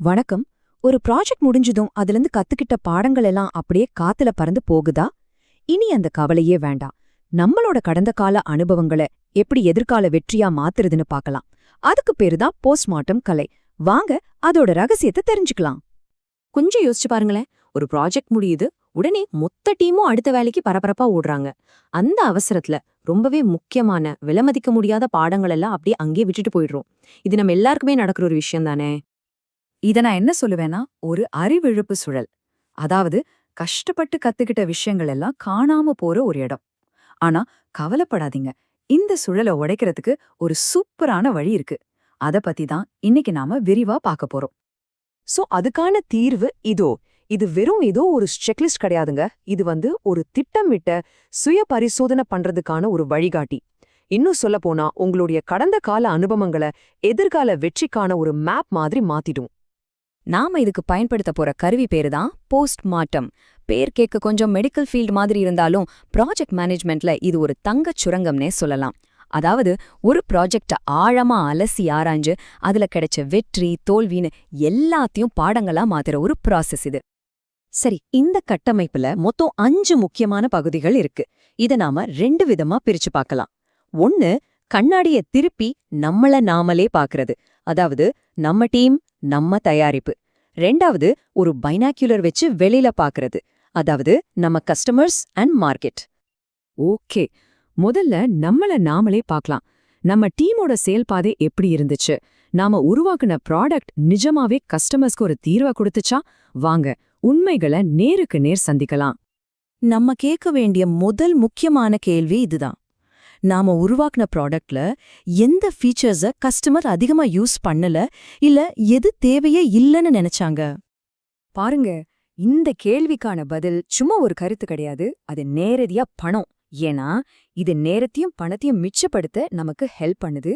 வணக்கம். ஒரு ப்ராஜெக்ட் முடிஞ்சதும் அதிலிருந்து கத்துக்கிட்ட பாடங்கள் எல்லாம் அப்படியே காத்துல பறந்து போகுதா? இனி அந்த கவலையே வேண்டாம். நம்மளோட கடந்த கால அனுபவங்களை எப்படி எதிர்கால வெற்றியா மாத்துறதுன்னு பார்க்கலாம். அதுக்கு பேருதான் போஸ்ட்மார்ட்டம் கலை. வாங்க அதோட ரகசியத்தை தெரிஞ்சுக்கலாம். கொஞ்சம் யோசிச்சு பாருங்களேன். ஒரு ப்ராஜெக்ட் முடியுது உடனே மொத்த டீமும் அடுத்த வேலைக்கு பரபரப்பா ஓடுறாங்க. அந்த அவசரத்துல ரொம்பவே முக்கியமான விலமதிக்க முடியாத பாடங்கள் எல்லாம் அப்படியே அங்கேயே விட்டுட்டு போயிடுறோம். இது நம்ம எல்லாருக்குமே நடக்கிற ஒரு விஷயம் தானே இத நான் என்ன சொல்லுவேன்னா ஒரு அறிவிழப்பு சுழல். அதாவது கஷ்டப்பட்டு கத்துக்கிட்ட விஷயங்கள் எல்லாம் காணாம போற ஒரு இடம். ஆனா கவலைப்படாதீங்க. இந்த சுழலை உடைக்கிறதுக்கு ஒரு சூப்பரான வழி இருக்கு. அத பத்தி தான் இன்னைக்கு நாம விரிவா பார்க்க போறோம். சோ அதுக்கான தீர்வு இதோ. இது வெறும் ஏதோ ஒரு செக்லிஸ்ட் கிடையாதுங்க. இது வந்து ஒரு திட்டமிட்ட சுய பரிசோதனை பண்றதுக்கான ஒரு வழிகாட்டி. இன்னும் சொல்ல போனா உங்களுடைய கடந்த கால அனுபவங்களை எதிர்கால வெற்றிக்கான ஒரு மேப் மாதிரி மாத்திடும். நாம இதுக்கு பயன்படுத்த போற கருவி பேரு தான் போஸ்ட் மார்ட்டம் பேர் கேட்க கொஞ்சம் மெடிக்கல் ஃபீல்டு மாதிரி இருந்தாலும் ப்ராஜெக்ட் மேனேஜ்மெண்ட்ல இது ஒரு தங்கச் சுரங்கம்னே சொல்லலாம். அதாவது ஒரு ப்ராஜெக்ட ஆழமா அலசி ஆராய்ஞ்சு அதுல கிடைச்ச வெற்றி தோல்வின்னு எல்லாத்தையும் பாடங்களா மாத்துற ஒரு ப்ராசஸ் இது. சரி இந்த கட்டமைப்புல மொத்தம் அஞ்சு முக்கியமான பகுதிகள் இருக்கு. இத நாம ரெண்டு விதமா பிரிச்சு பார்க்கலாம். ஒன்னு கண்ணாடிய திருப்பி நம்மள நாமலே பாக்குறது. அதாவது நம்ம டீம் நம்ம தயாரிப்பு. ரெண்டாவது ஒரு பைனாக்யூலர் வச்சு வெளியில பாக்குறது. அதாவது நம்ம கஸ்டமர்ஸ் அண்ட் மார்க்கெட். ஓகே. முதல்ல நம்மள நாமளே பார்க்கலாம் நம்ம டீமோட செயல்பாதை எப்படி இருந்துச்சு? நாம உருவாக்குன ப்ராடக்ட் நிஜமாவே கஸ்டமர்ஸ்க்கு ஒரு தீர்வை கொடுத்துச்சா? வாங்க உண்மைகளை நேருக்கு நேர் சந்திக்கலாம். நம்ம கேட்க வேண்டிய முதல் முக்கியமான கேள்வி இதுதான். நாம உருவாக்குன ப்ராடக்ட்ல எந்த ஃபீச்சர்ஸ கஸ்டமர் அதிகமா யூஸ் பண்ணல இல்ல எது தேவையே இல்லைன்னு நினைச்சாங்க? பாருங்க இந்த கேள்விக்கான பதில் சும்மா ஒரு கருத்து கிடையாது. அது நேரடியா பணம். ஏன்னா இது நேரத்தையும் பணத்தையும் மிச்சப்படுத்த நமக்கு ஹெல்ப் பண்ணுது.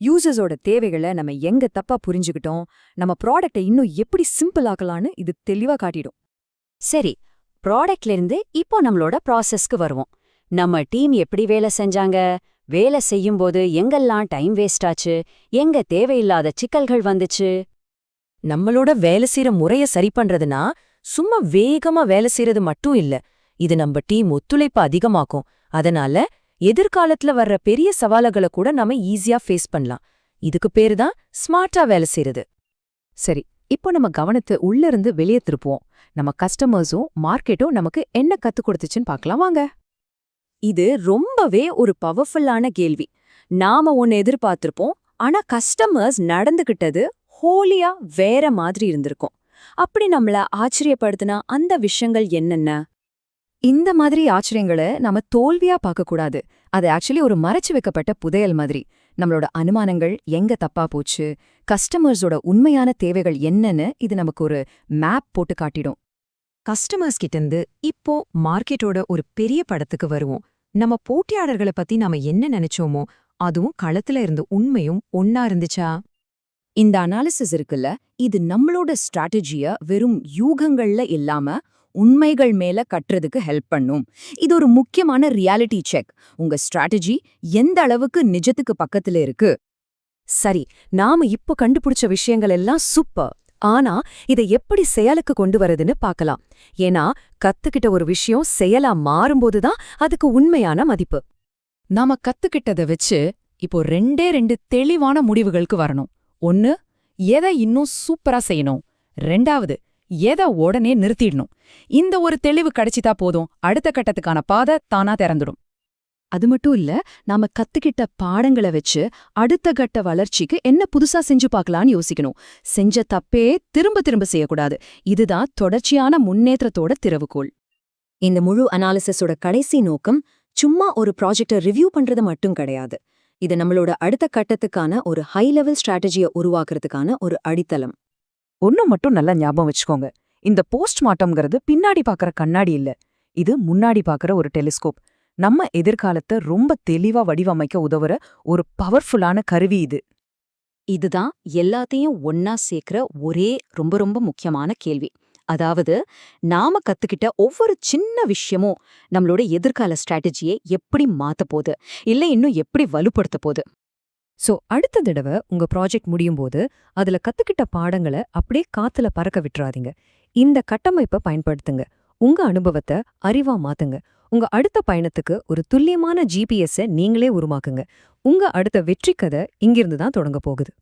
யூசர்ஸோட தேவைகளை நம்ம எங்க தப்பா புரிஞ்சுக்கிட்டோம் நம்ம ப்ராடக்டை இன்னும் எப்படி சிம்பிள் ஆக்கலான்னு இது தெளிவா காட்டிடும். சரி ப்ராடக்ட்ல இருந்து இப்போ நம்மளோட ப்ராசஸ்க்கு வருவோம். நம்ம டீம் எப்படி வேலை செஞ்சாங்க? வேலை செய்யும்போது எங்கெல்லாம் டைம் வேஸ்ட் ஆச்சு? எங்க தேவையில்லாத சிக்கல்கள் வந்துச்சு? நம்மளோட வேலை செய்யற முறைய சரி பண்றதுனா சும்மா வேகமா வேலை செய்யறது மட்டும் இல்ல. இது நம்ம டீம் ஒத்துழைப்பு அதிகமாக்கும். அதனால எதிர்காலத்துல வர்ற பெரிய சவால்களை கூட நாம ஈஸியா ஃபேஸ் பண்ணலாம். இதுக்கு பேரு தான் ஸ்மார்ட்டா வேலை செய்யறது சரி இப்போ நம்ம கவனத்தை உள்ள இருந்து வெளியே திருப்புவோம். நம்ம கஸ்டமர்ஸும் மார்க்கெட்டும் நமக்கு என்ன கத்து கொடுத்துச்சுன்னு பார்க்கலாம். வாங்க. இது ரொம்பவே ஒரு பவர்ஃபுல்லான கேள்வி. நாம ஒன்னு எதிர்பார்த்திருப்போம் ஆனா கஸ்டமர்ஸ் நடந்துகிட்டது ஹோலியா வேற மாதிரி இருந்திருக்கும். அப்படி நம்மள ஆச்சரியப்படுத்தினா அந்த விஷயங்கள் என்னென்ன? இந்த மாதிரி ஆச்சரியங்களை நாம தோல்வியா பார்க்கக்கூடாது. அது ஆக்சுவலி ஒரு மறைச்சு வைக்கப்பட்ட புதையல் மாதிரி. நம்மளோட அனுமானங்கள் எங்க தப்பா போச்சு? கஸ்டமர்ஸோட உண்மையான தேவைகள் என்னன்னு இது நமக்கு ஒரு மேப் போட்டு காட்டிடும். கஸ்டமர்ஸ் கிட்டேருந்து இப்போ மார்க்கெட்டோட ஒரு பெரிய படத்துக்கு வருவோம். நம்ம போட்டியாளர்களை பத்தி நாம என்ன நினைச்சோமோ அதுவும் களத்துல இருந்த உண்மையும் ஒன்னா இருந்துச்சா? இந்த அனாலிசிஸ் இருக்குல்ல இது நம்மளோட ஸ்ட்ராட்டஜிய வெறும் யூகங்கள்ல இல்லாம உண்மைகள் மேல கட்டுறதுக்கு ஹெல்ப் பண்ணும். இது ஒரு முக்கியமான ரியாலிட்டி செக் உங்க ஸ்ட்ராட்டஜி எந்த அளவுக்கு நிஜத்துக்கு பக்கத்துல இருக்கு? சரி நாம இப்போ கண்டுபிடிச்ச விஷயங்கள் எல்லாம் சூப்பர் ஆனா இதை எப்படி செயலுக்கு கொண்டு வரதுன்னு பார்க்கலாம். ஏன்னா கத்துக்கிட்ட ஒரு விஷயம் செயலா மாறும்போதுதான் அதுக்கு உண்மையான மதிப்பு. நாம கத்துக்கிட்டத வச்சு இப்போ ரெண்டே ரெண்டு தெளிவான முடிவுகளுக்கு வரணும். ஒன்னு எதை இன்னும் சூப்பரா செய்யணும். ரெண்டாவது எதை உடனே நிறுத்திடணும். இந்த ஒரு தெளிவு கிடைச்சிட்டா போதும். அடுத்த கட்டத்துக்கான பாதை தானா திறந்துடும். அது மட்டும் இல்ல நாம கத்துக்கிட்ட பாடங்களை வச்சு அடுத்த கட்ட வளர்ச்சிக்கு என்ன புதுசா செஞ்சு பார்க்கலான்னு யோசிக்கணும். செஞ்ச தப்பே திரும்ப திரும்ப செய்யக்கூடாது. இதுதான் தொடர்ச்சியான முன்னேற்றத்தோட திறவுகோள் இந்த முழு அனாலிசிஸோட கடைசி நோக்கம் சும்மா ஒரு ப்ராஜெக்டை ரிவ்யூ பண்றது மட்டும் கிடையாது. இது நம்மளோட அடுத்த கட்டத்துக்கான ஒரு ஹை லெவல் ஸ்ட்ராட்டஜியை உருவாக்குறதுக்கான ஒரு அடித்தளம். ஒன்னு மட்டும் நல்லா ஞாபகம் வச்சுக்கோங்க. இந்த போஸ்ட் போஸ்ட்மார்ட்டம்ங்கிறது பின்னாடி பாக்குற கண்ணாடி இல்ல. இது முன்னாடி பாக்குற ஒரு டெலிஸ்கோப் நம்ம எதிர்காலத்தை ரொம்ப தெளிவா வடிவமைக்க உதவுற ஒரு பவர்ஃபுல்லான கருவி இது. இதுதான் எல்லாத்தையும் ஒன்னா சேர்க்கிற ஒரே ரொம்ப ரொம்ப முக்கியமான கேள்வி. அதாவது நாம கத்துக்கிட்ட ஒவ்வொரு சின்ன விஷயமும் நம்மளோட எதிர்கால ஸ்ட்ராட்டஜியை எப்படி மாத்த போகுது? இல்ல இன்னும் எப்படி வலுப்படுத்த போகுது? சோ அடுத்த தடவை உங்க ப்ராஜெக்ட் முடியும் போது அதுல கத்துக்கிட்ட பாடங்களை அப்படியே காத்துல பறக்க விட்டுறாதீங்க. இந்த கட்டமைப்பை பயன்படுத்துங்க. உங்க அனுபவத்தை அறிவா மாத்துங்க. உங்க அடுத்த பயணத்துக்கு ஒரு துல்லியமான ஜிபிஎஸ்ஸை நீங்களே உருவாக்குங்க. உங்க அடுத்த வெற்றி கதை இங்கிருந்து தான் தொடங்க போகுது.